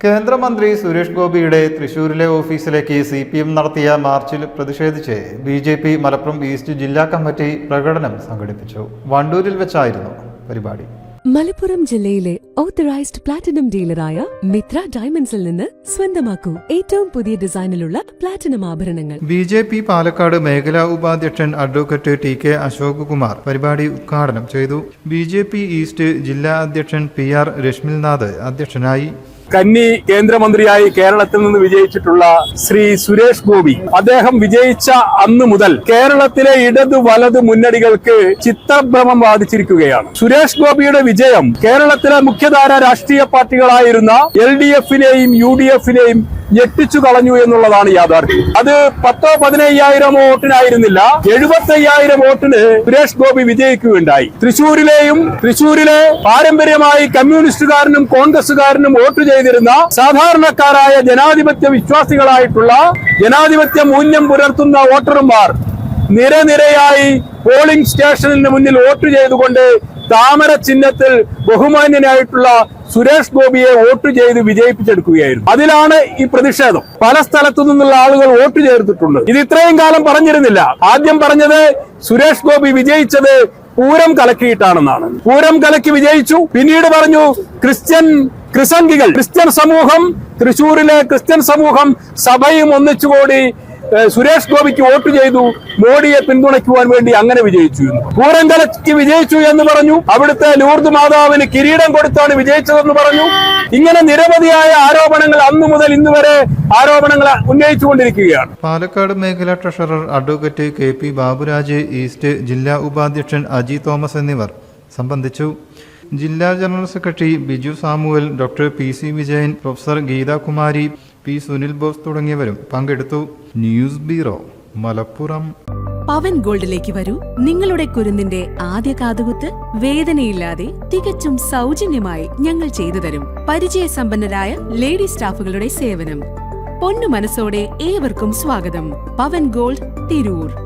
കേന്ദ്രമന്ത്രി സുരേഷ് ഗോപിയുടെ തൃശൂരിലെ ഓഫീസിലേക്ക് സി പി എം നടത്തിയ മാർച്ചിൽ പ്രതിഷേധിച്ച് B J P Malappuram east ജില്ലാ കമ്മിറ്റി പ്രകടനം സംഘടിപ്പിച്ചു. വണ്ടൂരിൽ വെച്ചായിരുന്നു പരിപാടി. മലപ്പുറം ജില്ലയിലെ ഓത്തറൈസ്ഡ് പ്ലാറ്റിനം ഡീലറായ മിത്ര ഡയമണ്ട്സിൽ നിന്ന് സ്വന്തമാക്കൂ. ഏറ്റവും പുതിയ ഡിസൈനിലുള്ള പ്ലാറ്റിനം ആഭരണങ്ങൾ. ബി ജെ പി പാലക്കാട് മേഖലാ ഉപാധ്യക്ഷൻ advocate T K Ashok Kumar പരിപാടി ഉദ്ഘാടനം ചെയ്തു. ബി ജെ പി ഈസ്റ്റ് ജില്ലാ അധ്യക്ഷൻ പി ആർ രശ്മിൽനാഥ് അധ്യക്ഷനായി കന്നി കേന്ദ്രമന്ത്രിയായി കേരളത്തിൽ നിന്ന് വിജയിച്ചിട്ടുള്ള ശ്രീ സുരേഷ് ഗോപി. അദ്ദേഹം വിജയിച്ച അന്ന് മുതൽ കേരളത്തിലെ ഇടത് വലത് മുന്നണികൾക്ക് ചിത്തഭ്രമം ബാധിച്ചിരിക്കുകയാണ് സുരേഷ് ഗോപിയുടെ വിജയം കേരളത്തിലെ മുഖ്യധാര രാഷ്ട്രീയ പാർട്ടികളായിരുന്ന എൽ ഡി എഫിനെയും യു ഡി എഫിനെയും ഞെട്ടിച്ചു കളഞ്ഞു എന്നുള്ളതാണ് യാഥാർത്ഥ്യം. അത് പത്തോ പതിനയ്യായിരം വോട്ടിനായിരുന്നില്ല എഴുപത്തി അയ്യായിരം വോട്ടിന് സുരേഷ് ഗോപി വിജയിക്കുകയുണ്ടായി. തൃശൂരിലെയും തൃശൂരിലെ പാരമ്പര്യമായി കമ്മ്യൂണിസ്റ്റുകാരനും കോൺഗ്രസുകാരനും വോട്ട് ചെയ്തിരുന്ന സാധാരണക്കാരായ ജനാധിപത്യ വിശ്വാസികളായിട്ടുള്ള ജനാധിപത്യ മൂല്യം പുലർത്തുന്ന വോട്ടർമാർ നിരനിരയായി പോളിംഗ് സ്റ്റേഷനിന് മുന്നിൽ വോട്ട് ചെയ്തുകൊണ്ട് താമര ചിഹ്നത്തിൽ ബഹുമാന്യനായിട്ടുള്ള സുരേഷ് ഗോപിയെ വോട്ട് ചെയ്ത് വിജയിപ്പിച്ചെടുക്കുകയായിരുന്നു. അതിലാണ് ഈ പ്രതിഷേധം. പല സ്ഥലത്തു നിന്നുള്ള ആളുകൾ വോട്ട് ചേർത്തിട്ടുണ്ട്. ഇത് ഇത്രയും കാലം പറഞ്ഞിരുന്നില്ല. ആദ്യം പറഞ്ഞത് സുരേഷ് ഗോപി വിജയിച്ചത് പൂരം കലക്കിയിട്ടാണെന്നാണ്. പൂരം കലക്കി വിജയിച്ചു. പിന്നീട് പറഞ്ഞു ക്രിസ്ത്യൻ ക്രിസംഗികൾ ക്രിസ്ത്യൻ സമൂഹം തൃശൂരിലെ ക്രിസ്ത്യൻ സമൂഹം സഭയും ഒന്നിച്ചുകൂടി സുരേഷ് ഗോപിക്ക് വോട്ട് ചെയ്തു മോഡിയെ പിന്തുണയ്ക്കുവാൻ വേണ്ടി അങ്ങനെ വിജയിച്ചു എന്ന്. പൂരം വിജയിച്ചു എന്ന് പറഞ്ഞു. അവിടുത്തെ ലൂർദ് മാതാവിന് കിരീടം കൊടുത്താണ് വിജയിച്ചതെന്ന് പറഞ്ഞു. ഇങ്ങനെ നിരവധിയായ ആരോപണങ്ങൾ അന്നു മുതൽ ഇന്ന് വരെ ആരോപണങ്ങൾ ഉന്നയിച്ചുകൊണ്ടിരിക്കുകയാണ്. പാലക്കാട് മേഖലാ treasurer advocate K P Baburaj east ജില്ലാ ഉപാധ്യക്ഷൻ അജി തോമസ് എന്നിവർ സംബന്ധിച്ചു. ജില്ലാ general secretary Biju Samuel doctor P C Vijayan professor Geethakumari P Sunil Bose തുടങ്ങിയവരും പങ്കെടുത്തു. News bureau Malappuram. പവൻ ഗോൾഡിലേക്ക് വരൂ. നിങ്ങളുടെ കുരുന്നിന്റെ ആദ്യ കാതുകുത്ത് വേദനയില്ലാതെ തികച്ചും സൗജന്യമായി ഞങ്ങൾ ചെയ്തു തരും. പരിചയസമ്പന്നരായ ലേഡി സ്റ്റാഫുകളുടെ സേവനം. പൊന്നു മനസ്സോടെ ഏവർക്കും സ്വാഗതം. Pavan gold Tirur.